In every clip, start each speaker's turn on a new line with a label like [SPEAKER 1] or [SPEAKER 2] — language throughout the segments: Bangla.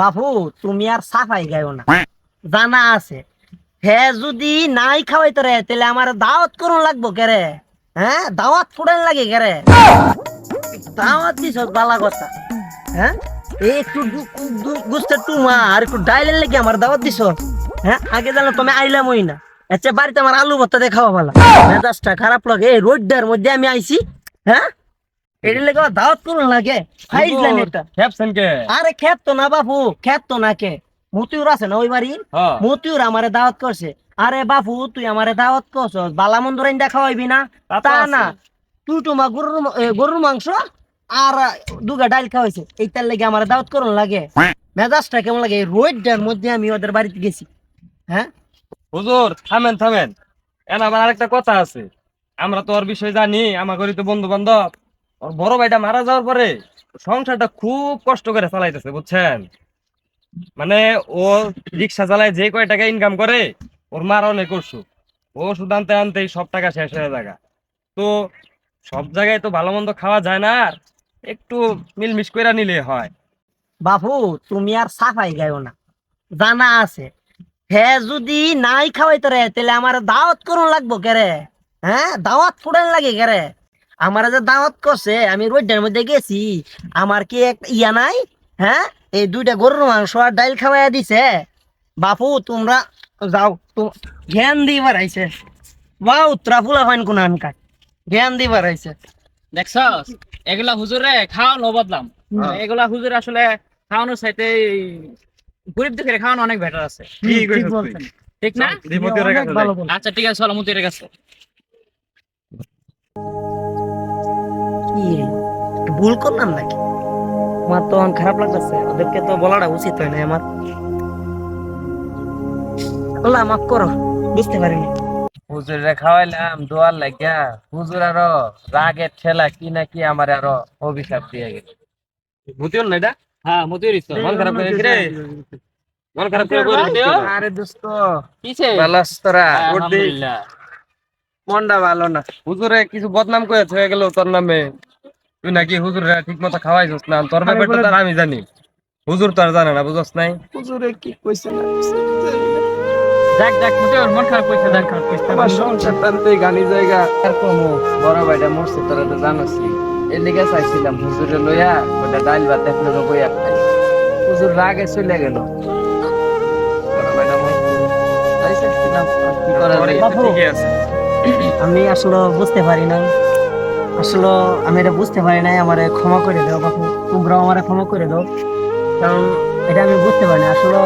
[SPEAKER 1] বাপু তুমি আর সাফাই গাইও না। জানা আছে। হে যদি নাই খাওয়াইতে রে তাহলে আমার দাওয়াত করুন লাগবো কেরে হ্যাঁ? দাওয়াত ফুটান লাগে কেরে দাওয়াত দিছ বালা কথা। হ্যাঁ? এই একটু গুস্তের টুমা আর একটু ডাইলের লেগে আমার দাওয়াত দিছ। হ্যাঁ? আগে জানো তুমি আইলাম ওই না। আচ্ছা বাড়িতে আমার আলু ভর্তা দিয়ে খাওয়া ভালো। মেজাজটা খারাপ লাগে। এই রোডটার মধ্যে আমি আইছি। হ্যাঁ? এটার লেগে দাওয়াত করুন লাগে।
[SPEAKER 2] খেপছেন কে
[SPEAKER 1] আরে খেত তো না বাপু খেত তো না কে মতিউর আছে না ওই বাড়ির
[SPEAKER 2] হ্যাঁ।
[SPEAKER 1] মতিউর আমারে দাওয়াত করছে। আরে বাপু তুই আমারে দাওয়াত করছ বালা মন্দ রাইন্দা খাওয়াইবি না?
[SPEAKER 2] তা।
[SPEAKER 1] না তুই তোমা গরুর গরুর মাংস আর দুগা ডাল খাওয়াইছে। এইটার লেগে আমার দাওয়াত করুন লাগে। মেজাজটা কেমন লাগে? রোডটার মধ্যে আমি ওদের বাড়িতে গেছি। হ্যাঁ?
[SPEAKER 2] হুজুর থামেন থামেন। এন আমার আরেকটা কথা আছে। আমরা তো ওর বিষয় জানি আমার ঘরে তো বন্ধু বান্ধব ওর বড় ভাইটা মারা যাওয়ার পরে সংসারটা খুব কষ্ট করে চালাইতেছে, বুঝছেন? মানে ও রিক্সা চালায় যে কয় টাকা ইনকাম করে, ওর মার অনেক অসুখ। ও ওষুধ আনতে আনতেই সব টাকা শেষ হয়ে যায় তো সব জায়গায় তো ভালো মন্দ খাওয়া যায় না, আর একটু মিলমিশ করে নিলে হয়।
[SPEAKER 1] বাপু, তুমি আর সাফাই গাইও না। জানা আছে। হে যদি নাই খাওয়াইতে রে, তাহলে আমার দাওয়াত করুন লাগবো কেরে হ্যাঁ দাওয়াত ফুটান লাগে কেরে আমার যে দাওয়াত করছে আমি রোডের মধ্যে গেছি। আমার কি এক ইয়া নাই? হ্যাঁ? এই দুইটা গরুর মাংস আর ডাইল খাওয়াইয়া দিছে। বাপু তোমরা যাও তো জ্ঞান দিবার আইছে বাউ তোরা ফুলা ফাইন কোন আনকার জ্ঞান দিবার আইছে
[SPEAKER 3] দেখছস? এগুলা হুজুরে খাওয়ানো বদলাম।
[SPEAKER 2] হ্যাঁ।
[SPEAKER 3] এগুলা হুজুর আসলে খাওয়ানোর সাইতে গরিব দুঃখের খাওয়ানো অনেক বেটার আছে।
[SPEAKER 1] ঠিক
[SPEAKER 3] না। আচ্ছা ঠিক আছে চলো মুতির কাছে।
[SPEAKER 1] কি একটু ভুল করলাম নাকি? আমার তো অনেক খারাপ লাগতেছে ওদেরকে তো বলাটা উচিত হয় না আমার। বললাম মাফ করো বুঝতে পারিনি।
[SPEAKER 4] হুজুরে খাওয়াইলাম দোয়ার লাগিয়া। হুজুর আরও রাগের ঠেলা কি না কি আমার আরও অভিশাপ দিয়ে গেল
[SPEAKER 2] ভূতিও না এটা?
[SPEAKER 3] হ্যাঁ
[SPEAKER 2] মন খারাপ করে রে? মন খারাপ করে কেন?
[SPEAKER 4] আরে দোস্ত তোরা
[SPEAKER 3] হ্যাঁ। আলহামদুলিল্লাহ।
[SPEAKER 4] মনটা ভালো না।
[SPEAKER 2] হুজুরে কিছু বদনাম করে হয়ে গেল তোর নামে। তুই নাকি হুজুরে ঠিক মতো খাওয়াইছিস না? তোর ব্যাপারটা তো আর আমি জানি। হুজুর তো আর জানে না বুঝছ নাই?
[SPEAKER 4] হুজুরে কি কইছে না
[SPEAKER 3] দেখ দেখ মুতির মন খারাপ কইছে দেখ খারাপ কইছে।
[SPEAKER 4] আমার সংসার টানতে গানি জায়গা। আর কমো বড় ভাইটা মরছে তোরা তো জানোসই এর লিগে চাইছিলাম হুজুরে লইয়া ওটা ডাইল ভাত দেখল খাই হুজুর রাগে চলে গেল।
[SPEAKER 2] তোর
[SPEAKER 1] আমি আসলে বুঝতে পারি নাই। আসলে আমি এটা বুঝতে পারি নাই আমার ক্ষমা করে দাও বাপু। তোমরাও আমার ক্ষমা করে দাও। কারণ এটা আমি বুঝতে পারি না আসলে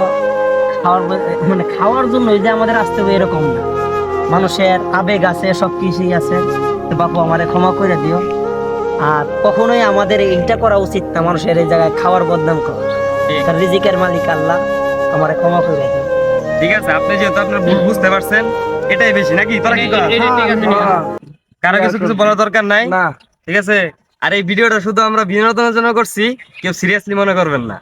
[SPEAKER 1] খাওয়ার মানে খাওয়ার জন্য যে আমাদের আসতে হবে এরকম না। মানুষের আবেগ আছে সব কিছুই আছে। তো বাপু আমারে ক্ষমা করে দিও। আর কখনোই আমাদের এইটা করা উচিত না মানুষের এই জায়গায় খাওয়ার বদনাম করা। রিজিকের মালিক আল্লাহ আমার ক্ষমা করে দিও।
[SPEAKER 2] ঠিক আছে আপনি যেহেতু আপনার ভুল বুঝতে পারছেন এটাই বেশি। নাকি? তোরা কি
[SPEAKER 3] ঠিক আছে
[SPEAKER 2] কারও কিছু কিছু বলার দরকার নাই? ঠিক আছে? আর এই ভিডিওটা শুধু আমরা বিনোদনের জন্য করছি কেউ সিরিয়াসলি মনে করবেন না।